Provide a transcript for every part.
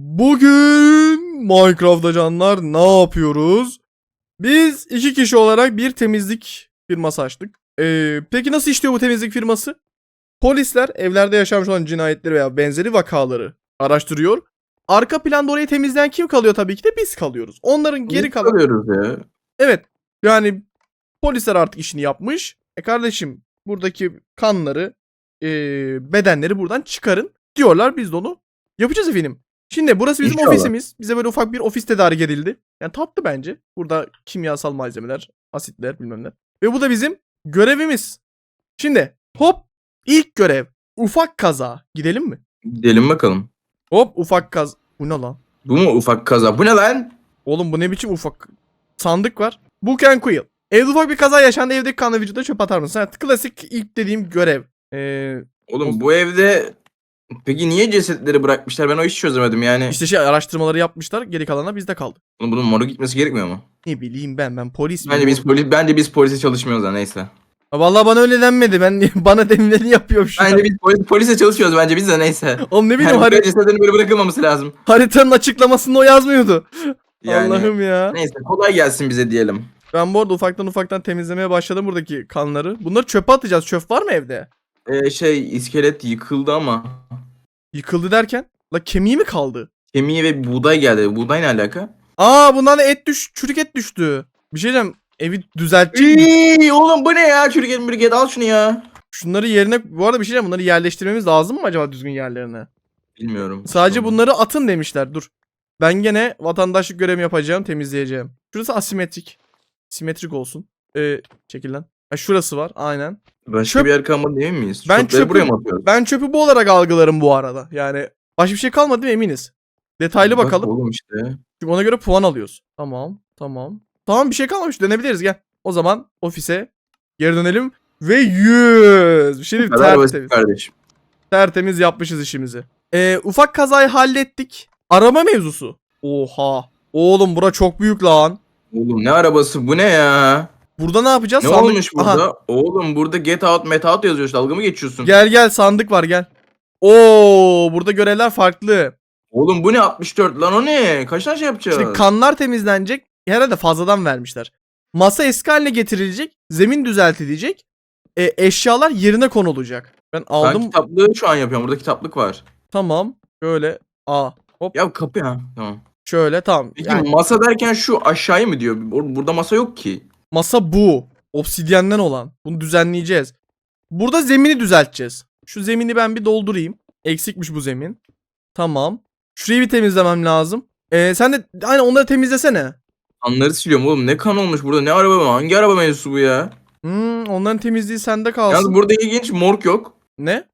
Bugün Minecraft'ta canlar ne yapıyoruz? Biz iki kişi olarak bir temizlik firması açtık. Ee, peki nasıl işliyor bu temizlik firması? Polisler evlerde yaşanmış olan cinayetleri veya benzeri vakaları araştırıyor. Arka planda orayı temizleyen kim kalıyor tabii ki de biz kalıyoruz. Onların geri kalan... kalıyoruz ya. Evet yani polisler artık işini yapmış. E kardeşim buradaki kanları e, bedenleri buradan çıkarın diyorlar biz de onu yapacağız efendim. Şimdi burası bizim İnşallah. ofisimiz. Bize böyle ufak bir ofis tedarik edildi. Yani tatlı bence. Burada kimyasal malzemeler, asitler bilmem ne. Ve bu da bizim görevimiz. Şimdi hop ilk görev ufak kaza. Gidelim mi? Gidelim bakalım. Hop ufak kaz. Bu ne lan? Bu mu ufak kaza? Bu ne lan? Oğlum bu ne biçim ufak sandık var. Book and Quill. Evde ufak bir kaza yaşandı. Evdeki kanlı vücuda çöp atar mısın? Evet, klasik ilk dediğim görev. Ee, Oğlum bu evde peki niye cesetleri bırakmışlar? Ben o işi çözemedim yani. işte şey araştırmaları yapmışlar. Geri kalanlar bizde kaldı. Oğlum bunun moru gitmesi gerekmiyor mu? Ne bileyim ben ben polis Bence miyim? biz polis bence biz polise çalışmıyoruz da neyse. Vallahi bana öyle denmedi. Ben bana denileni yapıyorum şu an. Bence biz polis, polise çalışıyoruz bence biz de neyse. Oğlum ne bileyim Yani hari- hani... cesetlerin böyle bırakılmaması lazım. haritanın açıklamasında o yazmıyordu. Yani Allah'ım ya. neyse kolay gelsin bize diyelim. Ben bu arada ufaktan ufaktan temizlemeye başladım buradaki kanları. Bunları çöpe atacağız. Çöp var mı evde? Ee, şey iskelet yıkıldı ama Yıkıldı derken. La kemiği mi kaldı? kemiği ve buğday geldi. Buğday ne alaka? Aa bundan da et düş, çürük et düştü. Bir şey diyeceğim. Evi düzeltecek mi? İyi, oğlum bu ne ya? Çürük et mürük et al şunu ya. Şunları yerine bu arada bir şey diyeceğim. Bunları yerleştirmemiz lazım mı acaba düzgün yerlerine? Bilmiyorum. Sadece bunları atın demişler. Dur. Ben gene vatandaşlık görevimi yapacağım, temizleyeceğim. Şurası asimetrik. Simetrik olsun. Ee, çekil lan. Ha, şurası var. Aynen. Başka Çöp- bir yer kalmadı değil miyiz? Ben Çöpleri çöpü- buraya mı atıyoruz? Ben çöpü bu olarak algılarım bu arada. Yani başka bir şey kalmadı değil mi eminiz? Detaylı Bak bakalım. Oğlum işte. Çünkü ona göre puan alıyoruz. Tamam. Tamam. Tamam bir şey kalmamış. Dönebiliriz gel. O zaman ofise geri dönelim. Ve 100. Bir şey değil. kadar basit Tertemiz. kardeşim. Tertemiz yapmışız işimizi. Ee, ufak kazayı hallettik. Arama mevzusu. Oha. Oğlum bura çok büyük lan. Oğlum ne arabası bu ne ya? Burada ne yapacağız? Ne Sandık- olmuş burada? Aha, Oğlum burada get out met out yazıyor. Dalga mı geçiyorsun? gel gel sandık var gel. Oo burada görevler farklı. Oğlum bu ne 64 lan o ne? Kaç tane şey yapacağız? İşte kanlar temizlenecek. Herhalde fazladan vermişler. Masa eski haline getirilecek. Zemin düzeltilecek. E, eşyalar yerine konulacak. Ben ben aldım. kitaplığı şu an yapıyorum. Burada kitaplık var. Tamam. Şöyle. Aa. Hop. Ya kapı ya. Tamam. Şöyle tamam. Peki Yani masa derken şu aşağıyı mı diyor? Bur- Burada masa yok ki. Masa bu. Obsidyenden olan. Bunu düzenleyeceğiz. Burada zemini düzelteceğiz. Şu zemini ben bir doldurayım. Eksikmiş bu zemin. Tamam. Şurayı bir temizlemem lazım. Ee, sen de aynen onları temizlesene. Kanları siliyorum oğlum. Ne kan olmuş burada? Ne araba mı? Hangi araba mevzusu bu ya? Hmm, onların temizliği sende kalsın. Yalnız burada ilginç morg yok. Ne?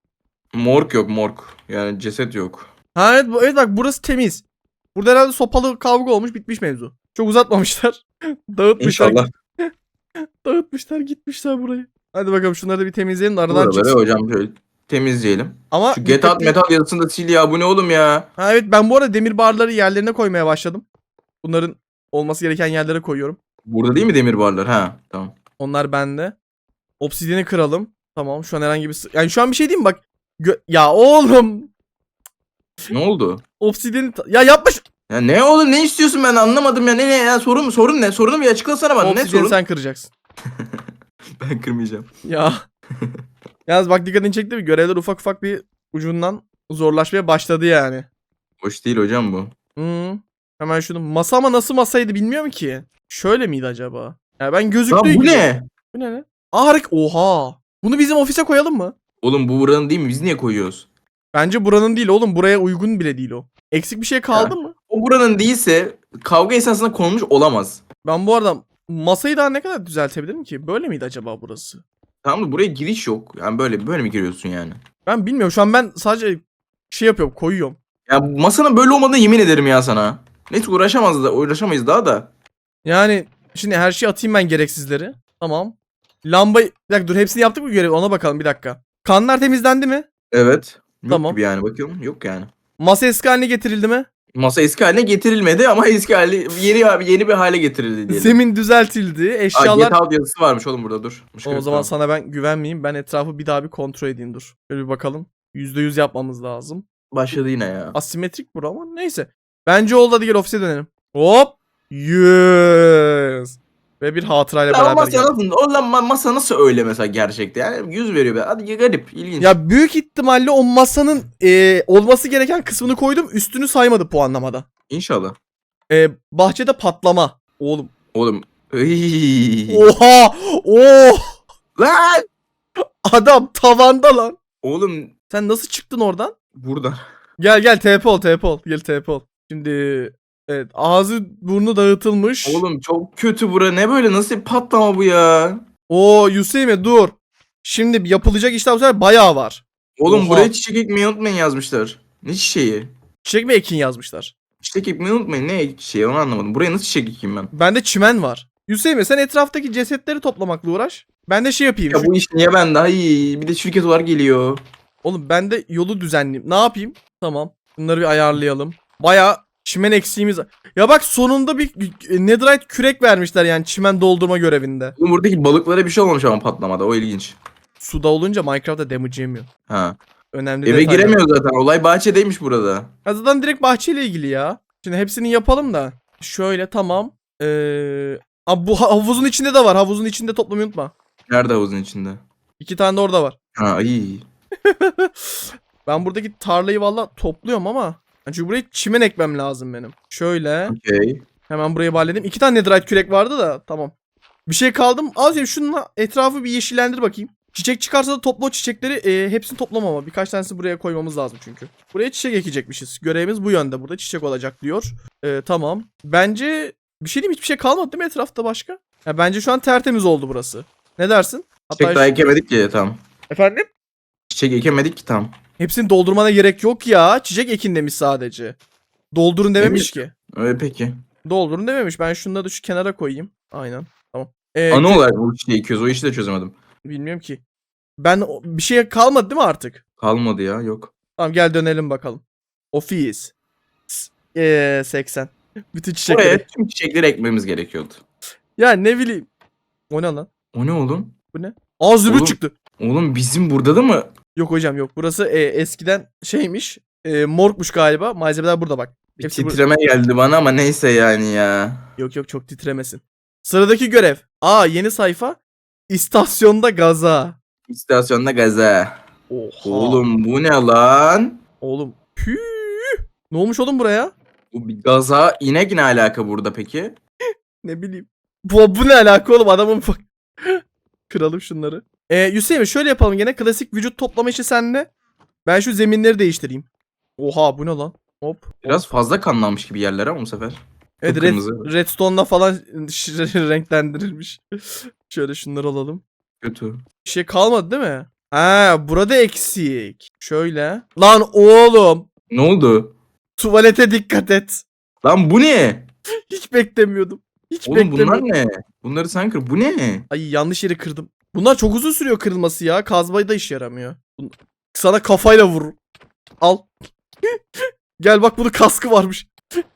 Morg yok morg. Yani ceset yok. Ha evet, evet bak burası temiz. Burada herhalde sopalı kavga olmuş bitmiş mevzu. Çok uzatmamışlar. Dağıtmışlar. İnşallah. Dağıtmışlar gitmişler burayı. Hadi bakalım şunları da bir temizleyelim de aradan Buraları çıksın. hocam şöyle temizleyelim. Ama Şu get out dikkatli- metal yazısını da sil ya. Bu ne oğlum ya? Ha evet ben bu arada demir barları yerlerine koymaya başladım. Bunların olması gereken yerlere koyuyorum. Burada değil mi demir barlar? Ha tamam. Onlar bende. Obsidiyeni kıralım. Tamam şu an herhangi bir... sı- Yani şu an bir şey diyeyim mi? bak. Gö- ya oğlum. Ne oldu? Obsidiyeni... ta- Ya yapma şu... Ya ne oğlum ne istiyorsun ben anlamadım ya. Ne ne ya sorun? Sorun ne? Sorunu bir açıklasana bana. Ne sorun? sen kıracaksın. Ben kırmayacağım. Ya. Yalnız bak dikkatini çekti mi? Görevler ufak ufak bir ucundan zorlaşmaya başladı yani. Hoş değil hocam bu. Hı. Hemen şunu. Masa ama nasıl masaydı bilmiyorum ki. Şöyle miydi acaba? Ya ben Lan gözüktüğü bu gibi- ne? Bu ne ne? Aa harika. Oha. Bunu bizim ofise koyalım mı? Oğlum bu buranın değil mi? Biz niye koyuyoruz? Bence buranın değil oğlum. Buraya uygun bile değil o. Eksik bir şey kaldı mı? O buranın değilse kavga esasında konulmuş olamaz. Ben bu arada masayı daha ne kadar düzeltebilirim ki? Böyle miydi acaba burası? Tamam mı? Buraya giriş yok. Yani böyle böyle mi giriyorsun yani? Ben bilmiyorum. Şu an ben sadece şey yapıyorum. Koyuyorum. Ya masanın böyle olmadığını yemin ederim ya sana. Neyse uğraşamaz da uğraşamayız daha da. Yani şimdi her şeyi atayım ben gereksizleri. Tamam. Lambayı... Bir dakika dur hepsini yaptık mı görevi? Ona bakalım bir dakika. Kanlar temizlendi mi? Evet. Yok Tamam. gibi yani bakıyorum. Yok yani. Masa eski haline getirildi mi? Masa eski haline getirilmedi ama eski hali yeni yeni bir hale getirildi diyelim. Zemin düzeltildi. Aa, Eşyalar... get out yazısı varmış oğlum burada dur. o Şöyle zaman tamam. sana ben güvenmeyeyim. Ben etrafı bir daha bir kontrol edeyim dur. Şöyle bir bakalım. %100 yapmamız lazım. başladı yine ya. Asimetrik bura ama neyse. Bence oldu hadi gel ofise dönelim. Hop. Yes. Ve bir hatırayla Ya beraber masa geldik. nasıl, o lan ma- masa nasıl öyle mesela gerçekte? Yani yüz veriyor be. Hadi garip, ilginç. Ya büyük ihtimalle o masanın e, olması gereken kısmını koydum. Üstünü saymadı puanlamada. İnşallah. E, bahçede patlama. Oğlum. Oğlum. Iy. Oha. Oh. Lan! Adam tavanda lan. Oğlum Sen nasıl çıktın oradan? burada. Gel gel TP ol TP ol. Gel TP ol. Şimdi evet ağzı burnu dağıtılmış. Oğlum çok kötü bura. Ne böyle? Nasıl bir patlama bu ya? Oo Hüseyin dur. Şimdi yapılacak işler bu sefer bayağı var. Oğlum Oha. buraya çiçek ekmeği unutmayın yazmışlar. Ne çiçeği? Çiçek mi ekin yazmışlar. Çiçek ekmeği unutmayın. Ne çiçeği onu anlamadım. Buraya nasıl çiçek ekeyim ben? Bende çimen var. Hüseyin sen etraftaki cesetleri toplamakla uğraş. Ben de şey yapayım. Ya şu- bu iş niye bende? Ay bir de şirket olarak geliyor. Oğlum ben de yolu düzenleyeyim. Ne yapayım? Tamam. Bunları bir ayarlayalım. Baya çimen eksiğimiz. Ya bak sonunda bir netherite kürek vermişler yani çimen doldurma görevinde. Oğlum buradaki balıklara bir şey olmamış ama patlamada. O ilginç. Suda olunca Minecraft'ta damage yemiyor. Ha. Önemli Eve detaylar. giremiyor zaten. Olay bahçedeymiş burada. Ya zaten direkt bahçeyle ilgili ya. Şimdi hepsini yapalım da. Şöyle tamam. Ee, abi bu ha- havuzun içinde de var. Havuzun içinde toplamayı unutma. Nerede havuzun içinde? İki tane de orada var. Ha ay. Ben buradaki tarlayı valla topluyorum ama. Çünkü buraya çimen ekmem lazım benim. Şöyle. Okey. Hemen burayı halledeyim. İki tane netherite kürek vardı da tamam. Bir şey kaldım. Az şununla etrafı bir yeşillendir bakayım. Çiçek çıkarsa da topla çiçekleri. e, hepsini toplam ama. Birkaç tanesini buraya koymamız lazım çünkü. Buraya çiçek ekecekmişiz. Görevimiz bu yönde. Burada çiçek olacak diyor. E, tamam. Bence bir şey diyeyim hiçbir şey kalmadı değil mi etrafta başka? Ya, bence şu an tertemiz oldu burası. Ne dersin? Çiçek daha ekemedik ki tam. Efendim? Çiçek ekemedik ki tam. Hepsini doldurmana gerek yok ya. Çiçek ekin demiş sadece. Doldurun dememiş ki. Öyle peki. Doldurun dememiş. Ben şunları da şu kenara koyayım. Aynen. Tamam. Ee, Ana olarak bu çiçeği ekiyoruz. O işi de çözemedim. Bilmiyorum ki. Ben bir şey kalmadı değil mi artık? Kalmadı ya yok. Tamam gel dönelim bakalım. Office. S- Eee 80. Bütün çiçekleri. Buraya tüm çiçekleri ekmemiz gerekiyordu. Ya ne bileyim. O ne lan? O ne oğlum? Aa zümrüt Oğlum. çıktı. Oğlum bizim burada da mı? Yok hocam yok. Burası e, eskiden şeymiş. E, morgmuş galiba. Malzemeler burada bak. Bir Hepsi burada. titreme geldi bana ama neyse yani ya. Yok yok çok titremesin. Sıradaki görev. Aa yeni sayfa. İstasyonda gaza. İstasyonda gaza. Oha. Oğlum bu ne lan? Oğlum. Püh. Ne olmuş oğlum buraya? Bu bir gaza inek ne alaka burada peki? Ne bileyim. Bu, bu ne alaka oğlum adamın bak. Kıralım şunları. Ee, Hüseyin şöyle yapalım gene klasik vücut toplama işi sende. Ben şu zeminleri değiştireyim. Oha bu ne lan? Hop. Biraz fazla kanlanmış gibi yerler ama bu sefer. Evet red, redstone'la falan renklendirilmiş. şöyle şunları alalım. Kötü. Bir şey kalmadı değil mi? Ha burada eksik. Şöyle. Lan oğlum. Ne oldu? Tuvalete dikkat et. Lan bu ne? Hiç beklemiyordum. Hiç Oğlum bunlar beklemiyordum. ne? Bunları sen kır. Bu ne? Ay yanlış yeri kırdım. Bunlar çok uzun sürüyor kırılması ya. Kazmayı da işe yaramıyor. Sana kafayla vurur. Al. Gel bak bunun kaskı varmış.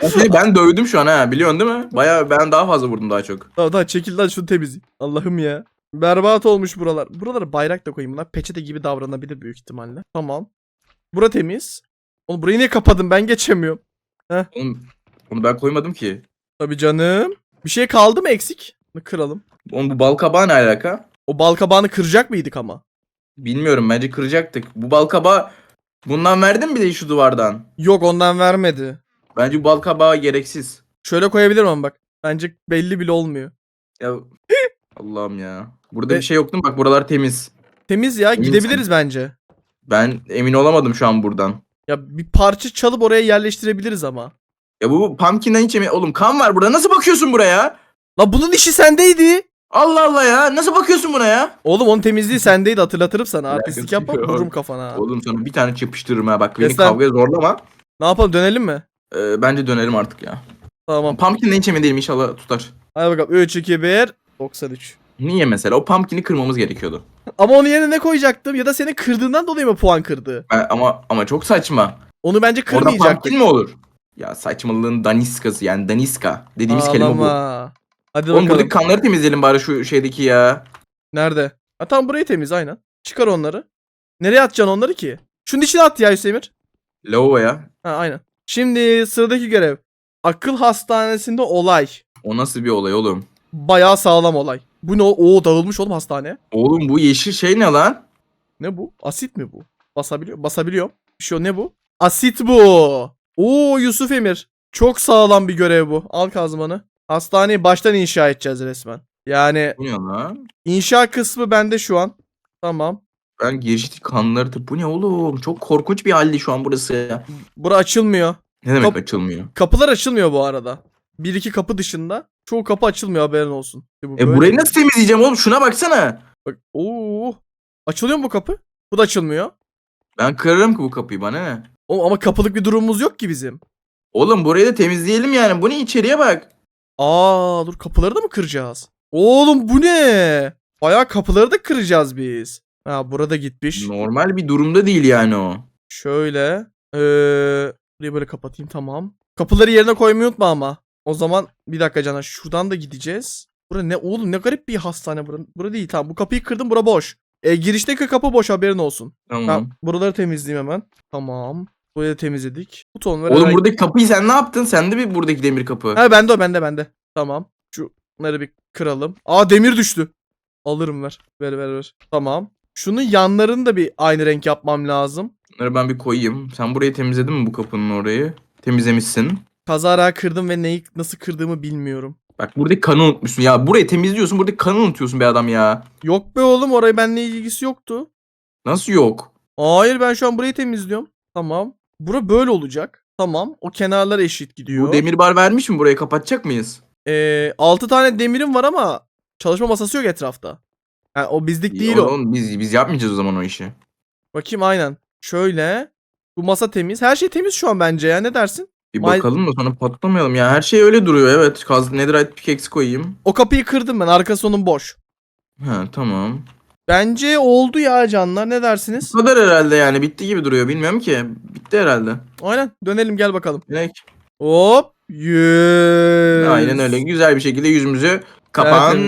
Seni ben dövdüm şu an ha biliyorsun değil mi? Baya ben daha fazla vurdum daha çok. Tamam tamam çekil lan şunu temizleyeyim. Allah'ım ya. Berbat olmuş buralar. Buralara bayrak da koyayım. Bunlar peçete gibi davranabilir büyük ihtimalle. Tamam. Bura temiz. Oğlum burayı niye kapadın? Ben geçemiyorum. Oğlum onu ben koymadım ki. Tabii canım. Bir şey kaldı mı eksik? Bunu Kıralım. Oğlum bu bal kabağı ne alaka? O bal kabağını kıracak mıydık ama? Bilmiyorum bence kıracaktık. Bu bal kabağı bundan verdin mi de şu duvardan? Yok ondan vermedi. Bence bu bal kabağı gereksiz. Şöyle koyabilirim ama bak. Bence belli bile olmuyor. Ya Allah'ım ya. Burada E- bir şey yok değil mi? Bak buralar temiz. Temiz ya Emin gidebiliriz bence. Ben emin olamadım şu an buradan. Ya bir parça çalıp oraya yerleştirebiliriz ama. Ya bu pumpkin'den hiç emin... Oğlum kan var burada. Nasıl bakıyorsun buraya? La bunun işi sendeydi. Allah Allah ya. Nasıl bakıyorsun buna ya? Oğlum onun temizliği sendeydi hatırlatırım sana. Artistlik yapma yok. vururum kafana. Oğlum sana bir tane çapıştırırım ha. Bak beni Kes lan. kavgaya zorlama. Ne yapalım dönelim mi? Ee, bence dönelim artık ya. Tamam. Pumpkin'den hiç emin değilim. İnşallah tutar. Hadi bakalım 3 2 1 93. Niye mesela? O pumpkin'i kırmamız gerekiyordu. Ama onun yerine ne koyacaktım? Ya da senin kırdığından dolayı mı puan kırdı? Ben- ama ama çok saçma. Onu bence Orada kırmayacaktık. pumpkin mi olur? Ya saçmalığın daniskası yani daniska dediğimiz kelime bu. Ağlama. Hadi Oğlum bakalım. buradaki kanları temizleyelim bari şu şeydeki ya. Nerede? Ha tamam burayı temiz aynen. Çıkar onları. Nereye atacaksın onları ki? Şunun içine at ya Hüsemir. Lavaboya. Ha aynen. Şimdi sıradaki görev. Akıl hastanesinde olay. O nasıl bir olay oğlum? Bayağı sağlam olay. Bu ne? Oo dağılmış oğlum hastane. Oğlum bu yeşil şey ne lan? Ne bu? Asit mi bu? Basabiliyor. Basabiliyorum. Bir şey o, ne bu? Asit bu. Oo Yusuf Emir. Çok sağlam bir görev bu. Al kazmanı. Hastaneyi baştan inşa edeceğiz resmen. Yani Bu ne lan? inşa kısmı bende şu an. Tamam. Ben girişti kanları tıp. Bu ne oğlum? Çok korkunç bir halde şu an burası ya. Bura açılmıyor. Ne demek Kap- açılmıyor? Kapılar açılmıyor bu arada. Bir iki kapı dışında. Çoğu kapı açılmıyor haberin olsun. İşte bu E böyle. burayı nasıl temizleyeceğim oğlum? Şuna baksana. Bak, oo. Açılıyor mu bu kapı? Bu da açılmıyor. Ben kırarım ki bu kapıyı bana ne? Oğlum ama kapılık bir durumumuz yok ki bizim. Oğlum burayı da temizleyelim yani. Bu ne içeriye bak. Aa dur kapıları da mı kıracağız? Oğlum bu ne? Bayağı kapıları da kıracağız biz. Ha burada gitmiş. Normal bir durumda değil yani o. Şöyle. Ee, burayı böyle kapatayım tamam. Kapıları yerine koymayı unutma ama. O zaman bir dakika Caner şuradan da gideceğiz. Bura ne oğlum ne garip bir hastane bura. Bura değil tamam bu kapıyı kırdım bura boş. E, girişteki kapı boş haberin olsun. Tamam. Ben buraları temizleyeyim hemen. Tamam. Burayı da temizledik. Buton ver. Oğlum buradaki kapıyı sen ne yaptın? Sende bir buradaki demir kapı. Ha bende o bende bende. Tamam. Şunları bir kıralım. Aa demir düştü. Alırım ver. Ver ver ver. Tamam. Şunun yanlarını da bir aynı renk yapmam lazım. Bunları ben bir koyayım. Sen burayı temizledin mi bu kapının orayı? Temizlemişsin. Kazara kırdım ve neyi nasıl kırdığımı bilmiyorum. Bak buradaki kanı unutmuşsun. Ya burayı temizliyorsun buradaki kanı unutuyorsun be adam ya. Yok be oğlum orayı benimle ilgisi yoktu. Nasıl yok? Hayır ben şu an burayı temizliyorum. Tamam. Bura böyle olacak. Tamam. O kenarlar eşit gidiyor. Bu demir bar vermiş mi burayı kapatacak mıyız? Ee, 6 tane demirim var ama çalışma masası yok etrafta. Yani o bizlik değil o. Oğlum, biz, biz yapmayacağız o zaman o işi. Bakayım aynen. Şöyle. Bu masa temiz. Her şey temiz şu an bence ya. Ne dersin? Bir bakalım da sonra patlamayalım ya. Her şey öyle duruyor evet. Kaz netherite pickaxe koyayım. O kapıyı kırdım ben. Arkası onun boş. Ha tamam. Bence oldu ya canlar. Ne dersiniz? Bu kadar herhalde yani bitti gibi duruyor. Bilmiyorum ki. Bitti herhalde. Aynen. Dönelim gel bakalım. Direkt. Hop. Yüz. Aynen öyle. Güzel bir şekilde yüzümüzü kapan.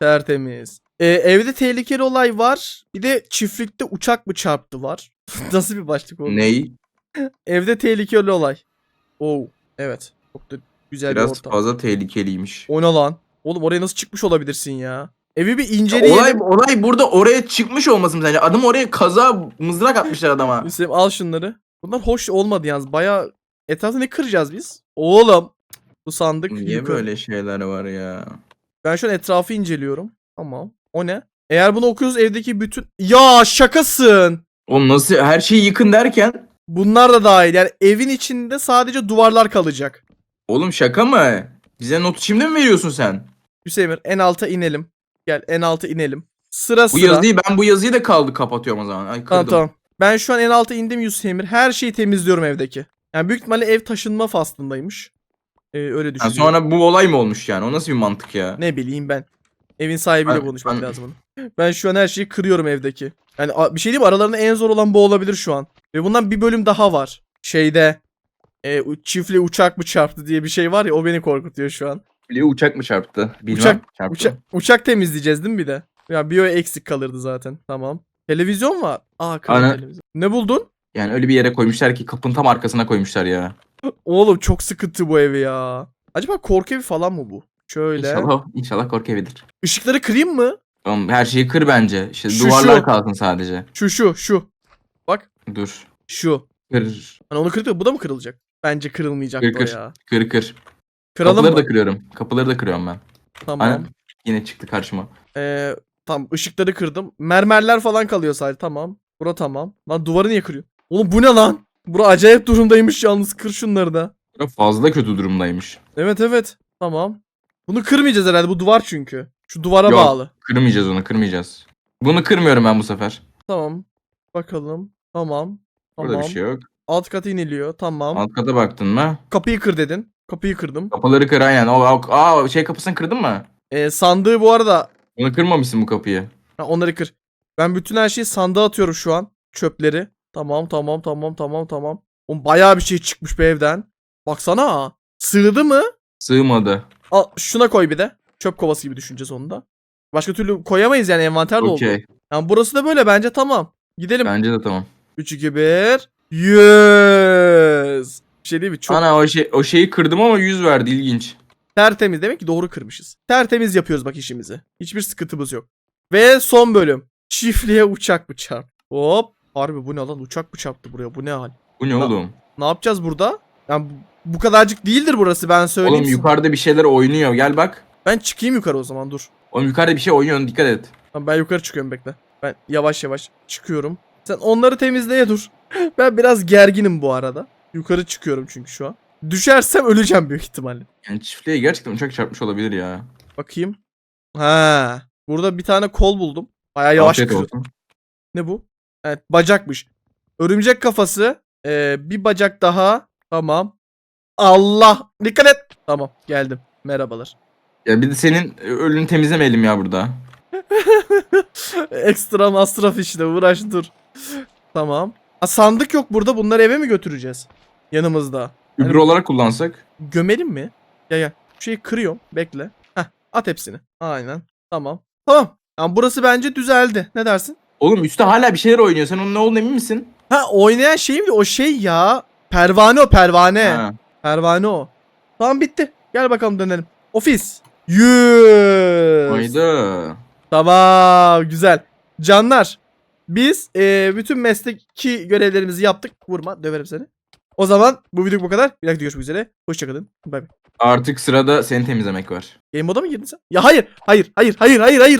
Tertemiz. Ee, evde tehlikeli olay var. Bir de çiftlikte uçak mı çarptı var. Nasıl bir başlık oldu? Ney? Evde tehlikeli olay. Oo. Evet. Çok da güzel bir Biraz ortam. fazla tehlikeliymiş. O ne lan? Oğlum oraya nasıl çıkmış olabilirsin ya? Evi bir inceleyelim. Olay olay burada oraya çıkmış olması mı sence? Adam oraya kaza mızrak atmışlar adama. Hüseyin al şunları. Bunlar hoş olmadı yalnız. Baya etrafta ne kıracağız biz? Oğlum. Bu sandık Niye yukarı. böyle şeyler var ya? Ben şu an etrafı inceliyorum. Tamam. O ne? Eğer bunu okuyoruz evdeki bütün... Ya şakasın. Oğlum nasıl her şeyi yıkın derken? Bunlar da dahil. Yani evin içinde sadece duvarlar kalacak. Oğlum şaka mı? Bize notu şimdi mi veriyorsun sen? Hüseyin en alta inelim. Gel en alta inelim. Sıra Bu sıra. yazıyı ben bu yazıyı da kaldı kapatıyorum o zaman. Ay kırdım. Tamam tamam. Ben şu an en alta indim Yusuf Emir. Her şeyi temizliyorum evdeki. Yani büyük ihtimalle ev taşınma faslındaymış. Ee, öyle Ha, düşünüyorum. sonra bu olay mı olmuş yani? O nasıl bir mantık ya? Ne bileyim ben. Evin sahibiyle Ben- konuşmam ben- lazım onu. Ben şu an her şeyi kırıyorum evdeki. Yani a- bir şey diyeyim mi? aralarında en zor olan bu olabilir şu an. Ve bundan bir bölüm daha var. Şeyde e, u- çiftli uçak mı çarptı diye bir şey var ya o beni korkutuyor şu an. Biliyor uçak mı çarptı? Bilmem. Uçak- çarptı. Uça- uçak temizleyeceğiz değil mi bir de? Ya bir o eksik kalırdı zaten. Tamam. Televizyon var. Aa kırdım Ana- televizyon. Ne buldun? Yani öyle bir yere koymuşlar ki kapının tam arkasına koymuşlar ya. Oğlum çok sıkıntı bu ev ya. Acaba korku evi falan mı bu? Şöyle. İnşallah, inşallah korku evidir. Işıkları kırayım mı? Oğlum her şeyi kır bence. İşte Şu, duvarlar şu. kalsın sadece. Şu şu şu. Dur. Şu. Kır. Hani onu kırdık bu da mı kırılacak? Bence kırılmayacak Kır, bu kır. ya. Kır kır. Kıralım Kapıları mı? da kırıyorum. Kapıları da kırıyorum ben. Tamam. Aynen. Yine çıktı karşıma. Ee, tamam ışıkları kırdım. Mermerler falan kalıyor sadece tamam. Bura tamam. Lan duvarı niye kırıyor? Oğlum bu ne lan? Bura acayip durumdaymış yalnız kır şunları da. Fazla kötü durumdaymış. Evet evet. Tamam. Bunu kırmayacağız herhalde bu duvar çünkü. Şu duvara Yok. bağlı. Kırmayacağız onu kırmayacağız. Bunu kırmıyorum ben bu sefer. Tamam. Bakalım. Tamam. Burada Tamam. bir şey yok. Alt katı iniliyor. Tamam. Alt kata baktın mı? Kapıyı kır dedin. Kapıyı kırdım. Kapıları kır aynen. O, o- aa, şey kapısını kırdın mı? Ee, sandığı bu arada Onu kırmamışsın bu kapıyı. Ha, onları kır. Ben bütün her şeyi sandığa atıyorum şu an. Çöpleri. Tamam tamam tamam tamam tamam. Oğlum bayağı bir şey çıkmış be evden. Baksana. Sığdı mı? Sığmadı. Al şuna koy bir de. Çöp kovası gibi düşüneceğiz onu da. Başka türlü koyamayız yani envanter doldu. Okey. Yani burası da böyle bence tamam. Gidelim. Bence de tamam. 3 2 1. Yes. Bir şey değil mi? Çok Ana o şey o şeyi kırdım ama 100 verdi ilginç. tertemiz. Demek ki doğru kırmışız. Tertemiz yapıyoruz bak işimizi. Hiçbir sıkıntımız yok. Ve son bölüm. Çiftliğe uçak mı çarp? Hop. Harbi bu ne lan? Uçak mı çarptı buraya? Bu ne hal? Bu ne Na- oğlum? Ne yapacağız burada? Yani bu, bu kadarcık değildir burası ben söyleyeyim. Oğlum size. yukarıda bir şeyler oynuyor. Gel bak. Ben çıkayım yukarı o zaman dur. Oğlum yukarıda bir şey oynuyor. Dikkat et. Tamam, ben yukarı çıkıyorum bekle. Ben yavaş yavaş çıkıyorum. Sen onları temizleye dur. Ben biraz gerginim bu arada. Yukarı çıkıyorum çünkü şu an. Düşersem öleceğim büyük ihtimalle. Yani çiftliğe gerçekten uçak çarpmış olabilir ya. Bakayım. Ha, burada bir tane kol buldum. Baya yavaş Afiyet kır- olsun. Ne bu? Evet bacakmış. Örümcek kafası. Ee, bir bacak daha. Tamam. Allah. Dikkat et. Tamam geldim. Merhabalar. Ya bir de senin e, ölünü temizlemeyelim ya burada. Ekstra masraf işte uğraş dur. Tamam. Ha, sandık yok burada bunları eve mi götüreceğiz? Yanımızda. Gübre Hani- olarak kullansak. Gömelim mi? Gel gel. Şu şeyi kırıyorum. Bekle. Heh at hepsini. Aynen. Tamam. Tamam. Yani burası bence düzeldi. Ne dersin? Oğlum üstte hala bir şeyler oynuyor. Sen onun ne olduğunu emin misin? Ha oynayan şey mi? O şey ya. Pervane o pervane. Ha. Pervane o. Tamam bitti. Gel bakalım dönelim. Ofis. Yüz. Hayda. Tamam güzel. Canlar biz eee, bütün mesleki görevlerimizi yaptık. Vurma döverim seni. O zaman bu video bu kadar. Bir dakika görüşmek üzere. Hoşçakalın. Bay bay. Artık sırada seni temizlemek var. Game moda mı girdin sen? Ya hayır. Hayır. Hayır. Hayır. Hayır. Hayır.